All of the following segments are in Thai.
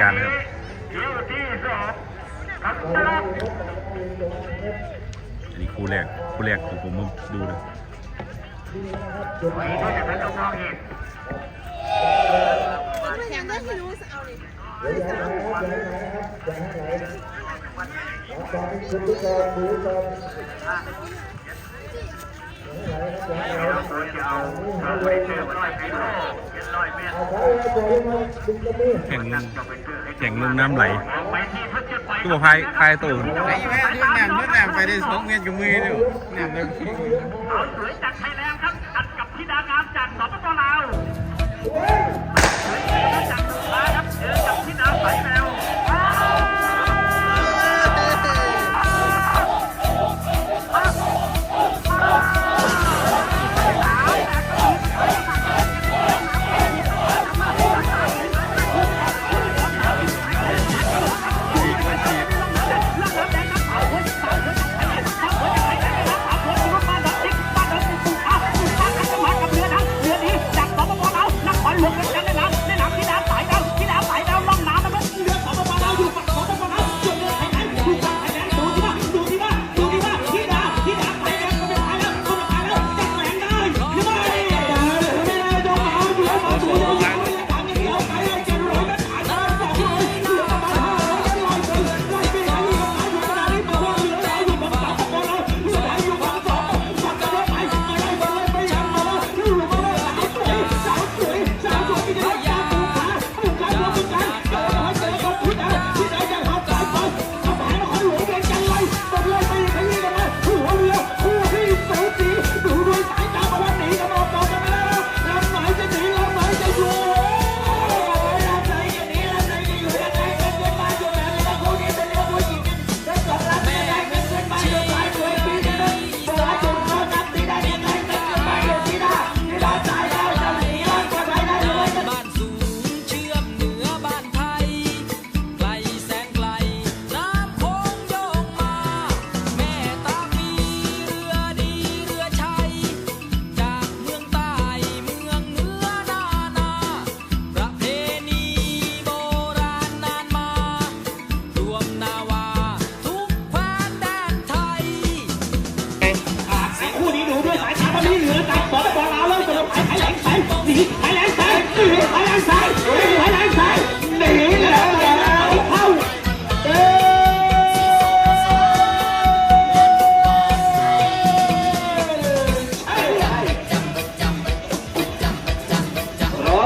การครับอันนี้คู่แรกคู่แรกของผมมาดูนะไว้ก็จะเป็นต้องมองเห็นแข่งได้ที่รู้เลยเราควรจะเอาเลยแข่ง แข่งลงน้ำไหลออกไปที่พัชไปตัวพายพายตัวไอ้แม่ยืนแหนมยืนแหนมไปได้สองเมตรกับมือเดียวแหนมเลย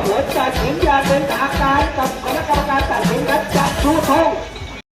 หัวจถึงยาเป็นอาการกับคณะกรรมการตัดสินครับจะชูธง